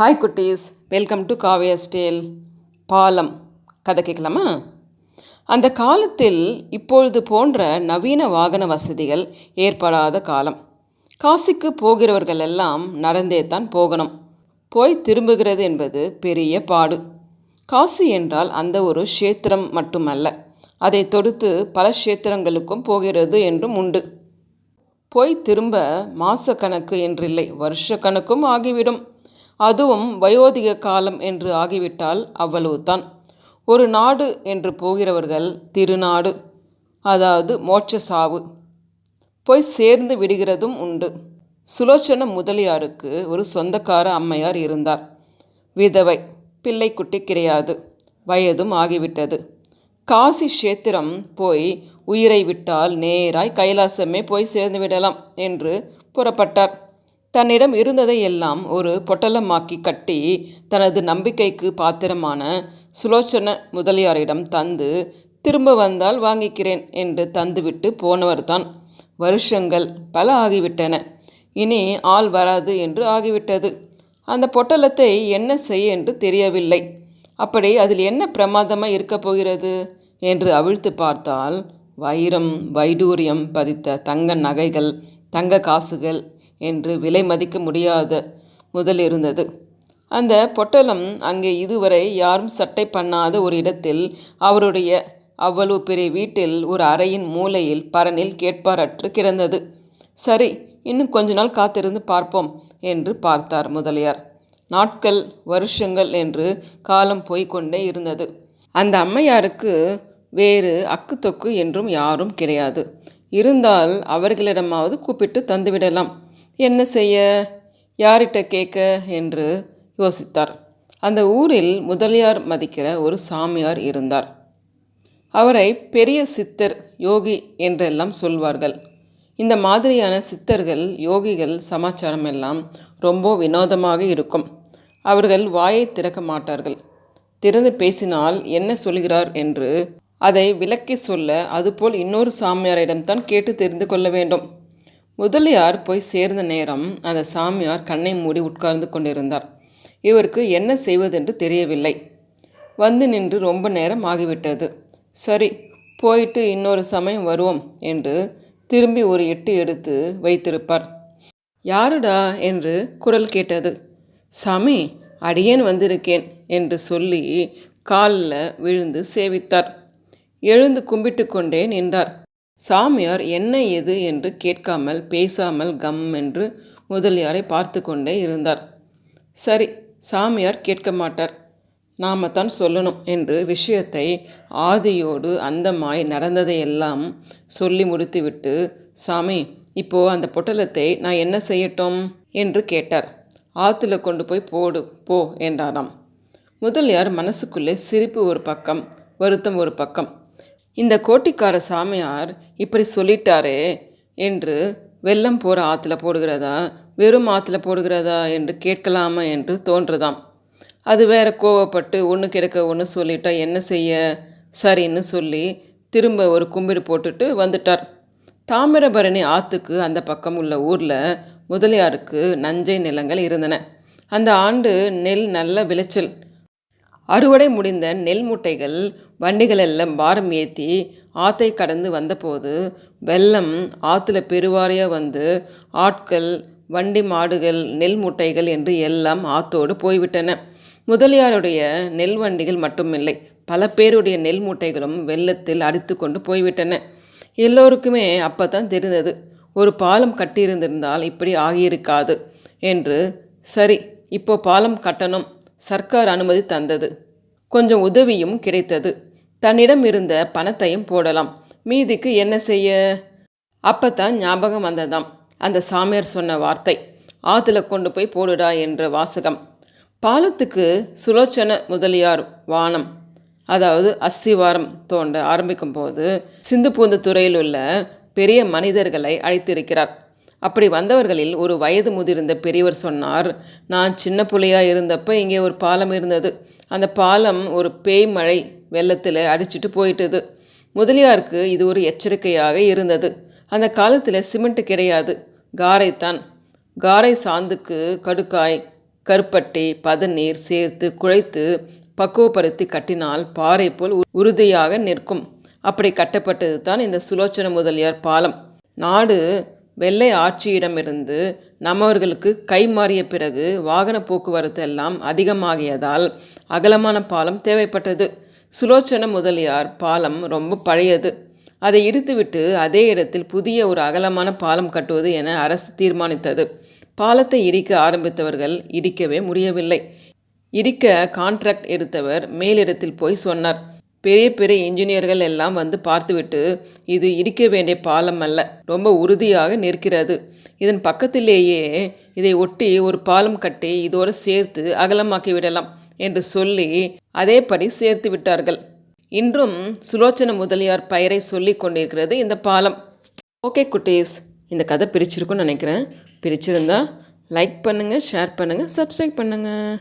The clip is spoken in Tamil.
ஹாய் குட்டீஸ். வெல்கம் டு காவியா ஸ்டேல் பாலம். கதை கேட்கலாமா? அந்த காலத்தில் இப்பொழுது போன்ற நவீன வாகன வசதிகள் ஏற்படாத காலம். காசிக்கு போகிறவர்கள் எல்லாம் நடந்தே தான் போகணும். போய் திரும்புகிறது என்பது பெரிய பாடு. காசி என்றால் அந்த ஒரு க்ஷேத்திரம் மட்டுமல்ல. அதை தொடுத்து பல க்ஷேத்திரங்களுக்கும் போகிறது என்றும் உண்டு. போய் திரும்ப மாசக்கணக்கு என்றில்லை வருஷக்கணக்கும் ஆகிவிடும். அதுவும் வயோதிக காலம் என்று ஆகிவிட்டால் அவ்வளவுதான். ஒரு நாடு என்று போகிறவர்கள் திருநாடு அதாவது மோட்ச சாவு போய் சேர்ந்து விடுகிறதும் உண்டு. சுலோச்சன முதலியாருக்கு ஒரு சொந்தக்கார அம்மையார் இருந்தார். விதவை பிள்ளைக்குட்டி கிடையாது. வயதும் ஆகிவிட்டது. காசி கஷேத்திரம் போய் உயிரை விட்டால் நேராய் கைலாசமே போய் சேர்ந்து விடலாம் என்று புறப்பட்டார். தன்னிடம் இருந்ததை எல்லாம் ஒரு பொட்டலமாக்கி கட்டி தனது நம்பிக்கைக்கு பாத்திரமான சுலோச்சன முதலியாரிடம் தந்து திரும்ப வந்தால் வாங்கிக்கிறேன் என்று தந்துவிட்டு போனவர்தான். வருஷங்கள் பல ஆகிவிட்டன. இனி ஆள் வராது என்று ஆகிவிட்டது. அந்த பொட்டலத்தை என்ன செய்ய என்று தெரியவில்லை. அப்படி அதில் என்ன பிரமாதமாக இருக்கப் போகிறது? என்று அவிழ்த்து பார்த்தால் வைரம் வைடூரியம் பதித்த தங்க நகைகள் தங்க காசுகள் என்று விலை மதிக்க முடியாத முதல் இருந்தது. அந்த பொட்டலம் அங்கே இதுவரை யாரும் சட்டை பண்ணாத ஒரு இடத்தில் அவருடைய அவ்வளவு பெரிய வீட்டில் ஒரு அறையின் மூலையில் பரனில் கேட்பாரற்று கிடந்தது. சரி இன்னும் கொஞ்ச நாள் காத்திருந்து பார்ப்போம் என்று பார்த்தார் முதலியார். நாட்கள் வருஷங்கள் என்று காலம் போய்கொண்டே இருந்தது. அந்த அம்மையாருக்கு வேறு அக்கு தொக்கு என்றும் யாரும் கிடையாது. இருந்தால் அவர்களிடமாவது கூப்பிட்டு தந்துவிடலாம். என்ன செய்ய? யார்கிட்ட கேட்க? என்று யோசித்தார். அந்த ஊரில் முதலியார் மதிக்கிற ஒரு சாமியார் இருந்தார். அவரை பெரிய சித்தர் யோகி என்றெல்லாம் சொல்வார்கள். இந்த மாதிரியான சித்தர்கள் யோகிகள் சமாச்சாரம் எல்லாம் ரொம்ப வினோதமாக இருக்கும். அவர்கள் வாயை திறக்க மாட்டார்கள். திறந்து பேசினால் என்ன சொல்கிறார் என்று அதை விளக்கி சொல்ல அதுபோல் இன்னொரு சாமியாரிடம்தான் கேட்டு தெரிந்து கொள்ள வேண்டும். முதலியார் போய் சேர்ந்த நேரம் அந்த சாமியார் கண்ணை மூடி உட்கார்ந்து கொண்டிருந்தார். இவருக்கு என்ன செய்வதென்று தெரியவில்லை. வந்து நின்று ரொம்ப நேரம் ஆகிவிட்டது. சரி போயிட்டு இன்னொரு சமயம் வருவோம் என்று திரும்பி ஒரு எட்டு எடுத்து வைத்திருப்பார். யாருடா என்று குரல் கேட்டது. சாமி அடியேன் வந்திருக்கேன் என்று சொல்லி காலில் விழுந்து சேவித்தார். எழுந்து கும்பிட்டு கொண்டே நின்றார். சாமியார் என்ன எது என்று கேட்காமல் பேசாமல் கம் என்று முதலியாரை பார்த்து கொண்டே இருந்தார். சரி சாமியார் கேட்க மாட்டார். நாம தான் சொல்லணும் என்று விஷயத்தை ஆதியோடு அந்தமாய் நடந்ததையெல்லாம் சொல்லி முடித்துவிட்டு சாமி இப்போது அந்த பொட்டலத்தை நான் என்ன செய்யட்டும்? என்று கேட்டார். ஆற்றுல கொண்டு போய் போடு போ என்றாராம். முதலியார் மனசுக்குள்ளே சிரிப்பு ஒரு பக்கம் வருத்தம் ஒரு பக்கம். இந்த கோட்டிக்கார சாமியார் இப்படி சொல்லிட்டாரே என்று வெள்ளம் போகிற ஆற்றுல போடுகிறதா? வெறும் ஆற்றுல போடுகிறதா என்று கேட்கலாமா என்று தோன்றுதாம். அது வேற கோவப்பட்டு ஒன்று கிடக்க ஒன்று சொல்லிட்டா என்ன செய்ய? சரின்னு சொல்லி திரும்ப ஒரு கும்பிடு போட்டுட்டு வந்துட்டார். தாமிரபரணி ஆற்றுக்கு அந்த பக்கம் உள்ள ஊரில் முதலியாருக்கு நஞ்சை நிலங்கள் இருந்தன. அந்த ஆண்டு நெல் நல்ல விளைச்சல். அறுவடை முடிந்த நெல் மூட்டைகள் வண்டிகள் எல்லாம் பாரம் ஏற்றி ஆற்றை கடந்து வந்தபோது வெள்ளம் ஆற்றுல பெருவாரியாக வந்து ஆட்கள் வண்டி மாடுகள் நெல் மூட்டைகள் என்று எல்லாம் ஆற்றோடு போய்விட்டன. முதலியாருடைய நெல் வண்டிகள் மட்டுமில்லை பல பேருடைய நெல் மூட்டைகளும் வெள்ளத்தில் அடித்து கொண்டு போய்விட்டன. எல்லோருக்குமே அப்போ தான் தெரிந்தது ஒரு பாலம் கட்டியிருந்திருந்தால் இப்படி ஆகியிருக்காது என்று. சரி இப்போ பாலம் கட்டணும் சர்க்கார் அனுமதி தந்தது. கொஞ்சம் உதவியும் கிடைத்தது. தன்னிடம் இருந்த பணத்தையும் போடலாம். மீதிக்கு என்ன செய்ய? அப்பத்தான் ஞாபகம் வந்ததாம். அந்த சாமியார் சொன்ன வார்த்தை ஆற்றுல கொண்டு போய் போடுடா என்ற வாசகம். பாலத்துக்கு சுலோச்சன முதலியார் வானம் அதாவது அஸ்திவாரம் தோண்ட ஆரம்பிக்கும் போது சிந்து பூந்து துறையில் உள்ள பெரிய மனிதர்களை அழைத்திருக்கிறார். அப்படி வந்தவர்களில் ஒரு வயது முதிர்ந்த பெரியவர் சொன்னார் நான் சின்ன புள்ளையாக இருந்தப்போ இங்கே ஒரு பாலம் இருந்தது. அந்த பாலம் ஒரு பேய் மழை வெள்ளத்தில் அடிச்சிட்டு போயிட்டுது. முதலியாருக்கு இது ஒரு எச்சரிக்கையாக இருந்தது. அந்த காலத்தில் சிமெண்ட் கிடையாது. காரைத்தான். காரை சாந்துக்கு கடுக்காய் கருப்பட்டி பதநீர் சேர்த்து குழைத்து பக்குவப்படுத்தி கட்டினால் பாறை போல் உ- உறுதியாக நிற்கும். அப்படி கட்டப்பட்டது தான் இந்த சுலோச்சன முதலியார் பாலம். நாடு வெள்ளை ஆட்சியிடமிருந்து நம்மவர்களுக்கு கை மாறிய பிறகு வாகன போக்குவரத்து எல்லாம் அதிகமாகியதால் அகலமான பாலம் தேவைப்பட்டது. சுலோச்சன முதலியார் பாலம் ரொம்ப பழையது. அதை இடித்துவிட்டு அதே இடத்தில் புதிய ஒரு அகலமான பாலம் கட்டுவது என அரசு தீர்மானித்தது. பாலத்தை இடிக்க ஆரம்பித்தவர்கள் இடிக்கவே முடியவில்லை. இடிக்க கான்ட்ராக்ட் எடுத்தவர் மேலிடத்தில் போய் சொன்னார். பெரிய பெரிய இன்ஜினியர்கள் எல்லாம் வந்து பார்த்துவிட்டு இது இடிக்க வேண்டிய பாலம் அல்ல ரொம்ப உறுதியாக நிற்கிறது. இதன் பக்கத்திலேயே இதை ஒட்டி ஒரு பாலம் கட்டி இதோடு சேர்த்து அகலமாக்கி விடலாம். என்று சொல்லி அதேபடி சேர்த்து விட்டார்கள். இன்றும் சுலோச்சன முதலியார் பெயரை சொல்லி கொண்டிருக்கிறது இந்த பாலம். ஓகே குட்டீஸ் இந்த கதை பிரிச்சிருக்குன்னு நினைக்கிறேன். பிரிச்சிருந்தா லைக் பண்ணுங்கள் ஷேர் பண்ணுங்கள் சப்ஸ்கிரைப் பண்ணுங்கள்